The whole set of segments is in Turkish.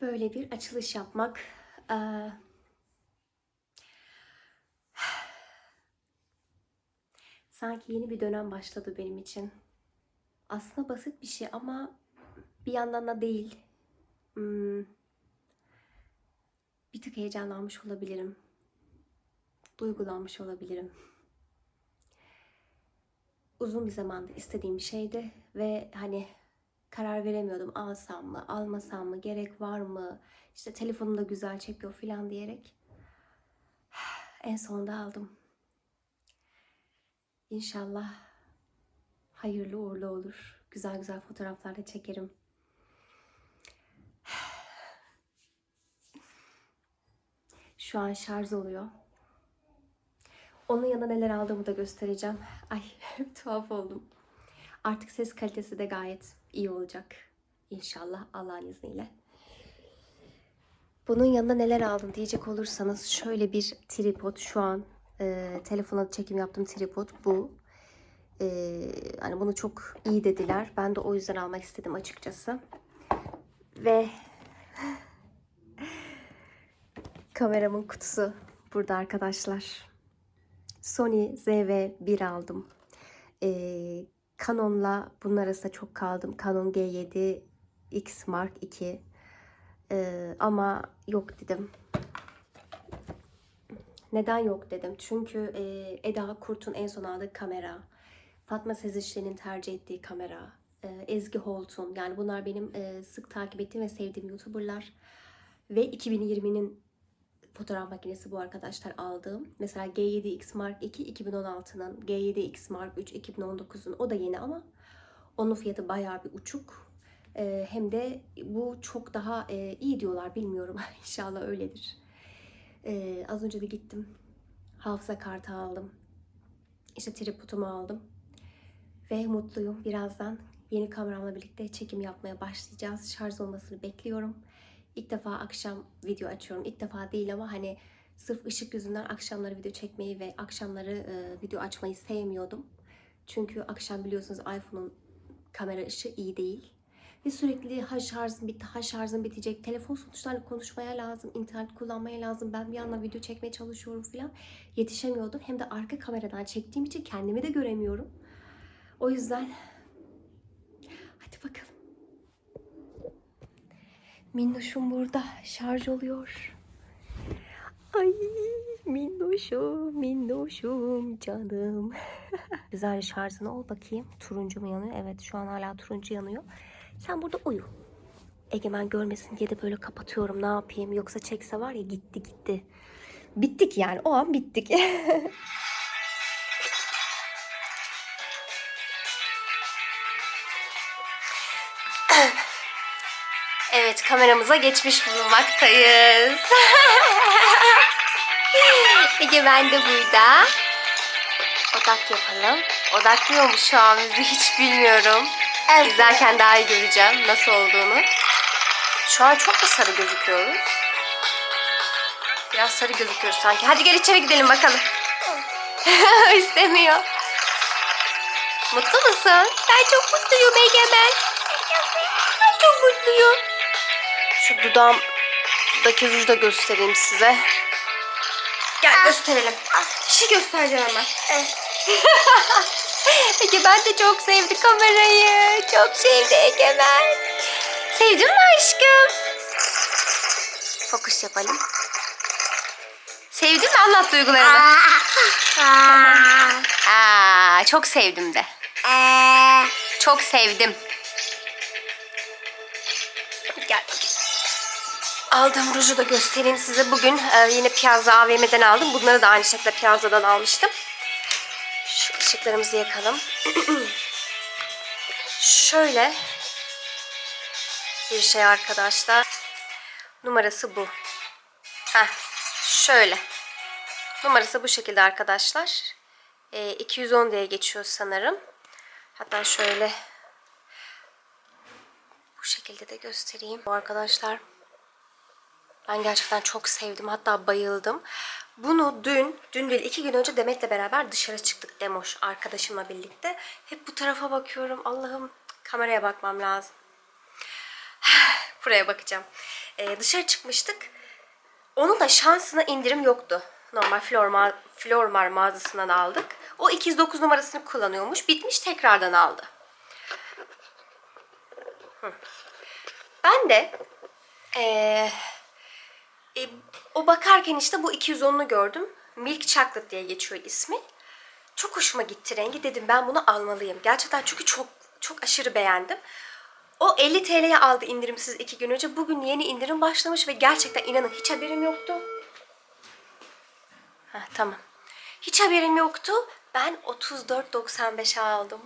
böyle bir açılış yapmak. eee, sanki yeni bir dönem başladı benim için. Aslında basit bir şey ama bir yandan da değil. Hmm, bir tık heyecanlanmış olabilirim. Duygulanmış olabilirim. Uzun bir zamandır istediğim bir şeydi ve hani karar veremiyordum. Alsam mı, almasam mı, gerek var mı? İşte telefonum da güzel çekiyor falan diyerek. En sonunda aldım. İnşallah hayırlı uğurlu olur. Güzel güzel fotoğraflar da çekerim. Şu an şarj oluyor. Onun yanında neler aldığımı da göstereceğim. Ay tuhaf oldum. Artık ses kalitesi de gayet iyi olacak. İnşallah Allah'ın izniyle. Bunun yanında neler aldım diyecek olursanız şöyle bir tripod şu an e, telefona çekim yaptığım tripod bu. E, hani bunu çok iyi dediler. Ben de o yüzden almak istedim açıkçası. Ve kameramın kutusu burada arkadaşlar. Sony ZV-1 aldım. Ee, Canon'la bunun arasında çok kaldım. Canon G7 X Mark II. Ee, ama yok dedim. Neden yok dedim? Çünkü e, Eda Kurt'un en son aldığı kamera, Fatma Sezişli'nin tercih ettiği kamera, e, Ezgi Holt'un yani bunlar benim e, sık takip ettiğim ve sevdiğim YouTuber'lar. Ve 2020'nin fotoğraf makinesi bu arkadaşlar aldığım. Mesela G7X Mark II 2016'nın, G7X Mark 3 2019'un o da yeni ama onun fiyatı bayağı bir uçuk. Ee, hem de bu çok daha e, iyi diyorlar bilmiyorum. İnşallah öyledir. Ee, az önce de gittim. Hafıza kartı aldım. İşte tripodumu aldım. Ve mutluyum. Birazdan yeni kameramla birlikte çekim yapmaya başlayacağız. Şarj olmasını bekliyorum. İlk defa akşam video açıyorum. İlk defa değil ama hani sırf ışık yüzünden akşamları video çekmeyi ve akşamları e, video açmayı sevmiyordum. Çünkü akşam biliyorsunuz iPhone'un kamera ışığı iyi değil. Ve sürekli ha şarjım bitti, ha şarjım bitecek. Telefon sonuçta hani konuşmaya lazım, internet kullanmaya lazım. Ben bir yandan video çekmeye çalışıyorum falan. Yetişemiyordum. Hem de arka kameradan çektiğim için kendimi de göremiyorum. O yüzden hadi bakalım. Minnoşum burada şarj oluyor. Ay minnoşum, minnoşum canım. Güzel şarjını ol bakayım. Turuncu mu yanıyor? Evet şu an hala turuncu yanıyor. Sen burada uyu. Egemen görmesin diye de böyle kapatıyorum. Ne yapayım? Yoksa çekse var ya gitti gitti. Bittik yani. O an bittik. Evet kameramıza geçmiş bulunmaktayız. Ege ben de burada. Odak yapalım. Odaklıyor mu şu an bizi hiç bilmiyorum. İzlerken daha iyi göreceğim nasıl olduğunu. Şu an çok mu sarı gözüküyoruz? Biraz sarı gözüküyoruz sanki. Hadi gel içeri gidelim bakalım. İstemiyor. Mutlu musun? Ben çok mutluyum Egemen. Ben çok mutluyum. Şu dudağımdaki ruju da göstereyim size. Gel gösterelim. Bir şey göstereceğim hemen. Egemen de çok sevdi kamerayı. Çok sevdi Egemen. Sevdin mi aşkım? Fokus yapalım. Sevdin mi? Anlat duygularını. Aa, çok sevdim de. Çok sevdim. Aldığım ruju da göstereyim size. Bugün e, yine Piazza AVM'den aldım. Bunları da aynı şekilde Piazza'dan almıştım. Şu ışıklarımızı yakalım. Şöyle bir şey arkadaşlar. Numarası bu. Heh, şöyle. Numarası bu şekilde arkadaşlar. E, 210 diye geçiyor sanırım. Hatta şöyle bu şekilde de göstereyim. Bu arkadaşlar ben gerçekten çok sevdim. Hatta bayıldım. Bunu dün, dün değil iki gün önce Demet'le beraber dışarı çıktık Demoş arkadaşımla birlikte. Hep bu tarafa bakıyorum. Allah'ım kameraya bakmam lazım. Buraya bakacağım. Ee, dışarı çıkmıştık. Onun da şansına indirim yoktu. Normal Flormar, Flormar mağazasından aldık. O 209 numarasını kullanıyormuş. Bitmiş tekrardan aldı. Ben de ee, e, o bakarken işte bu 210'unu gördüm. Milk Chocolate diye geçiyor ismi. Çok hoşuma gitti rengi. Dedim ben bunu almalıyım. Gerçekten çünkü çok çok aşırı beğendim. O 50 TL'ye aldı indirimsiz iki gün önce. Bugün yeni indirim başlamış ve gerçekten inanın hiç haberim yoktu. Heh, tamam. Hiç haberim yoktu. Ben 34.95'e aldım.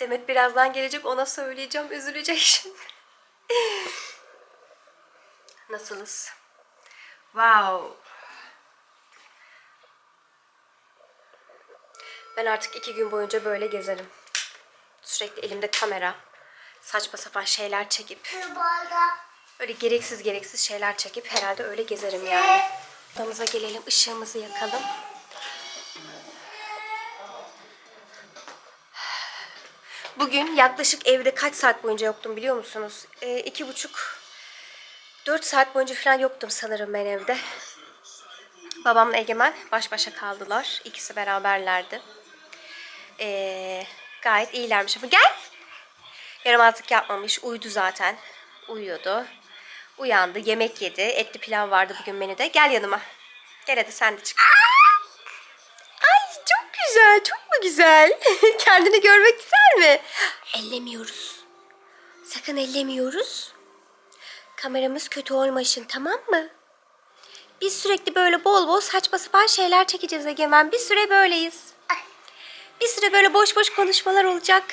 Demet birazdan gelecek ona söyleyeceğim. Üzülecek şimdi. Nasılız? Wow. Ben artık iki gün boyunca böyle gezerim. Sürekli elimde kamera. Saçma sapan şeyler çekip. Öyle gereksiz gereksiz şeyler çekip herhalde öyle gezerim yani. Odamıza gelelim, ışığımızı yakalım. Bugün yaklaşık evde kaç saat boyunca yoktum biliyor musunuz? Ee, iki buçuk, dört saat boyunca falan yoktum sanırım ben evde. Babamla Egemen baş başa kaldılar. İkisi beraberlerdi. Ee, gayet iyilermiş ama gel. Yaramazlık yapmamış. Uyudu zaten. Uyuyordu. Uyandı. Yemek yedi. Etli pilav vardı bugün menüde. Gel yanıma. Gel hadi sen de çık. Ay çok güzel. Çok mu güzel? Kendini görmek güzel mi? Ellemiyoruz. Sakın ellemiyoruz. Kameramız kötü olmasın tamam mı? Biz sürekli böyle bol bol saçma sapan şeyler çekeceğiz Egemen. Bir süre böyleyiz. Bir süre böyle boş boş konuşmalar olacak.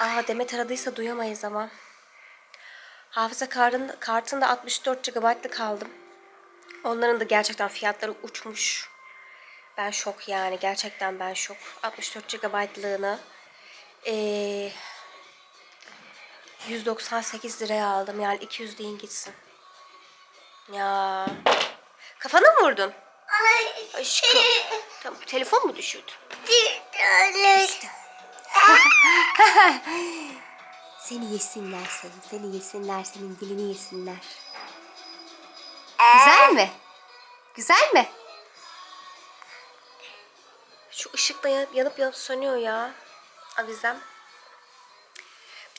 Aa Demet aradıysa duyamayız ama. Hafıza kartında, kartında 64 GB'lık aldım. Onların da gerçekten fiyatları uçmuş. Ben şok yani. Gerçekten ben şok. 64 GB'lığını ee, 198 liraya aldım. Yani 200 deyin gitsin. Ya. Kafana mı vurdun? Aşkım. Tamam, telefon mu düşürdü? İşte. seni yesinler seni. Seni yesinler. Senin dilini yesinler. Güzel mi? Güzel mi? Şu ışıkla yanıp yanıp, yanıp sönüyor ya. Avizem.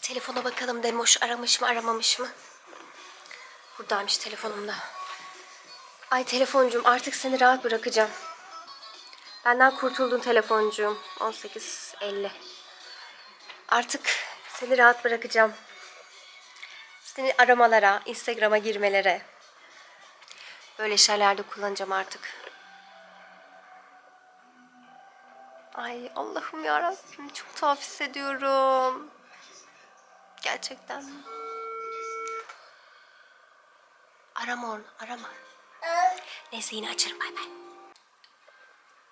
Telefona bakalım Demoş aramış mı aramamış mı? Buradaymış telefonumda. Ay telefoncuğum artık seni rahat bırakacağım. Benden kurtuldun telefoncuğum. 18.50. Artık seni rahat bırakacağım. Seni aramalara, Instagram'a girmelere. Böyle şeylerde kullanacağım artık. Ay Allah'ım yarabbim çok tuhaf hissediyorum. Gerçekten. Arama onu, arama. Neyse yine açarım bay bay.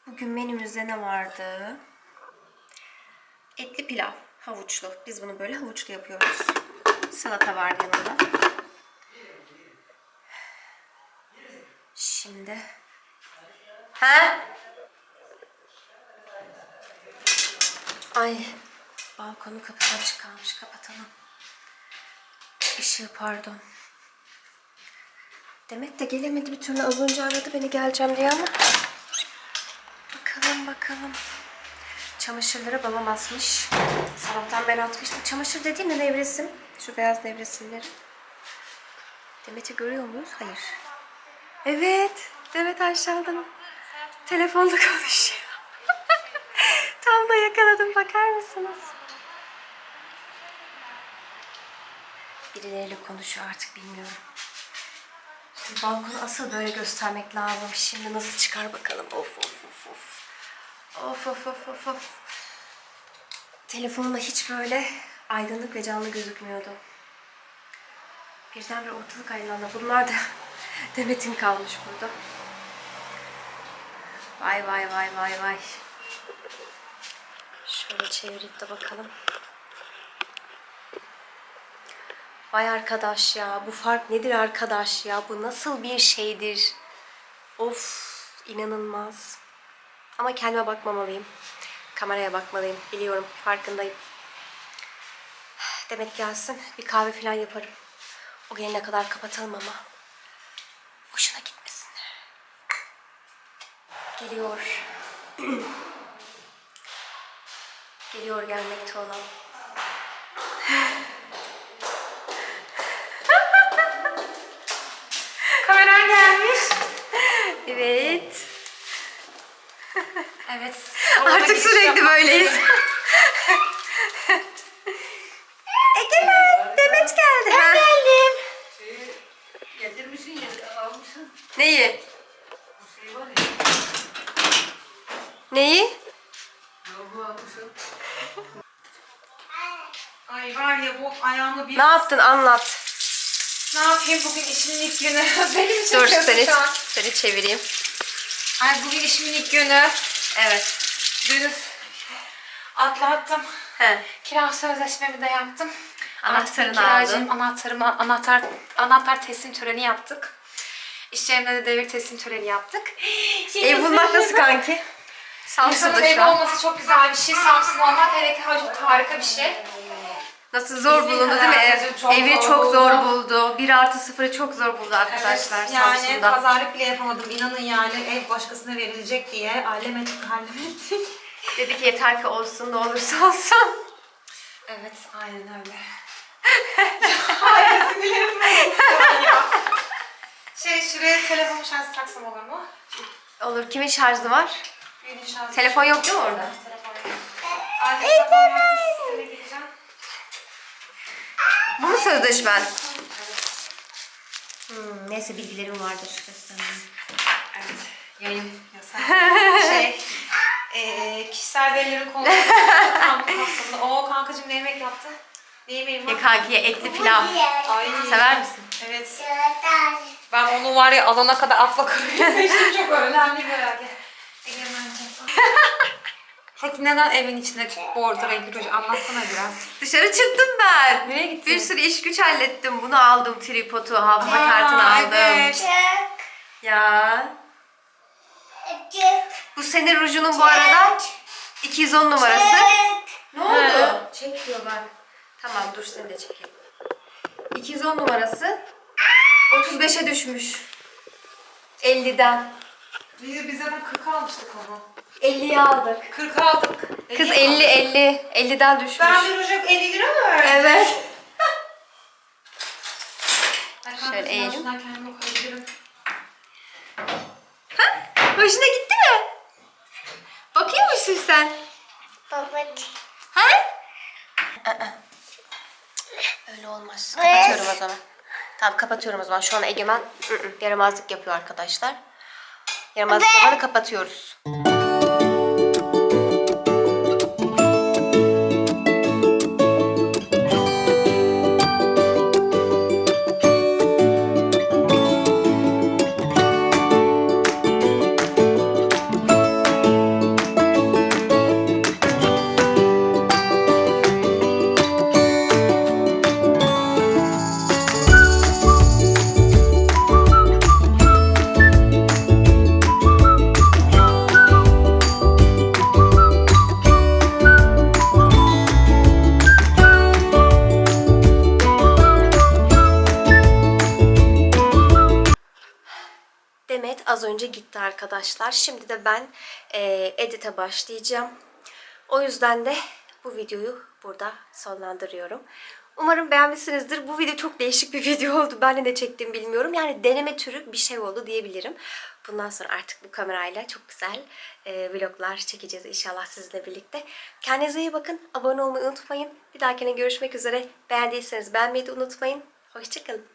Bugün menümüzde ne vardı? Etli pilav, havuçlu. Biz bunu böyle havuçlu yapıyoruz. Salata vardı yanında. Şimdi. Ha? Ay. Balkonun kapısı açık kalmış. Kapatalım. Işığı pardon. Demek de gelemedi bir türlü. Az önce aradı beni geleceğim diye ama. Bakalım bakalım. Çamaşırları babam asmış. Sabahtan ben atmıştım. Çamaşır dediğim de nevresim. Şu beyaz nevresimleri. Demet'i görüyor muyuz? Hayır. Evet. Demet aşağıda. Telefonla konuşuyor. Tam da yakaladım. Bakar mısınız? Birileriyle konuşuyor artık bilmiyorum. Şimdi balkonu asıl böyle göstermek lazım. Şimdi nasıl çıkar bakalım. Of of of of. Of of of of of. Telefonla hiç böyle aydınlık ve canlı gözükmüyordu. Birdenbire ortalık aydınlandı. Bunlar da Demet'in kalmış burada. Vay vay vay vay vay. Şöyle çevirip de bakalım. Vay arkadaş ya bu fark nedir arkadaş ya bu nasıl bir şeydir? Of inanılmaz. Ama kendime bakmamalıyım. Kameraya bakmalıyım. Biliyorum farkındayım. Demet gelsin bir kahve falan yaparım. O gelene kadar kapatalım ama. Boşuna gitmesin. Geliyor. Geliyor gelmekte olan. Evet. Evet. Artık sürekli böyleyiz. Egemen, Demet geldi. Ben geldim. Getirmişsin ya, almışsın. Neyi? Bu şey var ya, Neyi? almışsın. Ay var ya bu ayağımı bir... Ne yaptın anlat. Ne yapayım bugün işimin ilk günü. Beni mi Dur seni, şu an? seni çevireyim. Ay bugün işimin ilk günü. Evet. Dün atlattım. He. Kira sözleşmemi de yaptım. Anahtarını aldın. Anahtarımı, anahtar, anahtar teslim töreni yaptık. İş yerimde de devir teslim töreni yaptık. Ev bulmak nasıl kanki? Samsun'da şu an. olması çok güzel bir şey. Samsun olmak hele ki harika bir şey. Nasıl zor İzmir bulundu değil mi? kadar Ev, çok evi zor çok zor buldu. buldu. 1 artı 0'ı çok zor buldu arkadaşlar Evet, yani Samsun'da. pazarlık bile yapamadım. İnanın yani ev başkasına verilecek diye allem ettik, allem ettik. Dedik yeter ki olsun ne olursa olsun. Evet, aynen öyle. Hayır, sinirlerim bozuldu ya. Şey, şuraya telefon şarjı taksam olur mu? Olur. Kimin şarjı var? Benim şarjım. Telefon yok değil mi orada? Telefon var, sisteme gireceğim. Bu mu sözleşmen? Hmm, neyse bilgilerim vardır. Evet, yayın yasak. şey, eee kişisel verilerin konusu kanka kapsamında. Oo kankacığım ne yemek yaptın? Ne yemeğin var? Ya kankiye etli pilav. Ay. Sever misin? Evet. Ben onu var ya alana kadar akla karıyı seçtim. Çok önemli bir bölge. Egemen'cim. Peki neden evin içinde bordo renkli ruj? Anlatsana biraz. Dışarı çıktım ben. Nereye gittin? Bir sürü iş güç hallettim. Bunu aldım. Tripodu, hafıza Aa, kartını aldım. evet. Ya. Bu senin rujunun bu arada 210 numarası. Ne oldu? Çekiyor bak. Tamam dur seni de çekeyim. 210 numarası 35'e düşmüş. 50'den. Biz, biz zaten 40 almıştık onu. 50'ye aldık. 40 aldık. Kız 50 50 50 50'den düşmüş. Ben bir ruja 50 lira mı verdim? Evet. Ay Şöyle ben eğelim. koyabilirim. Hoşuna gitti mi? Bakıyor musun sen? Ha? Aa. Öyle olmaz. Kapatıyorum o zaman. Tamam kapatıyorum o zaman. Şu an Egemen ı-ı, yaramazlık yapıyor arkadaşlar. Yaramazlık yapanı kapatıyoruz. Gitti arkadaşlar. Şimdi de ben e, edite başlayacağım. O yüzden de bu videoyu burada sonlandırıyorum. Umarım beğenmişsinizdir. Bu video çok değişik bir video oldu. Ben ne çektiğimi bilmiyorum. Yani deneme türü bir şey oldu diyebilirim. Bundan sonra artık bu kamerayla çok güzel e, vloglar çekeceğiz inşallah sizinle birlikte. Kendinize iyi bakın. Abone olmayı unutmayın. Bir dahakine görüşmek üzere. Beğendiyseniz beğenmeyi de unutmayın. Hoşçakalın.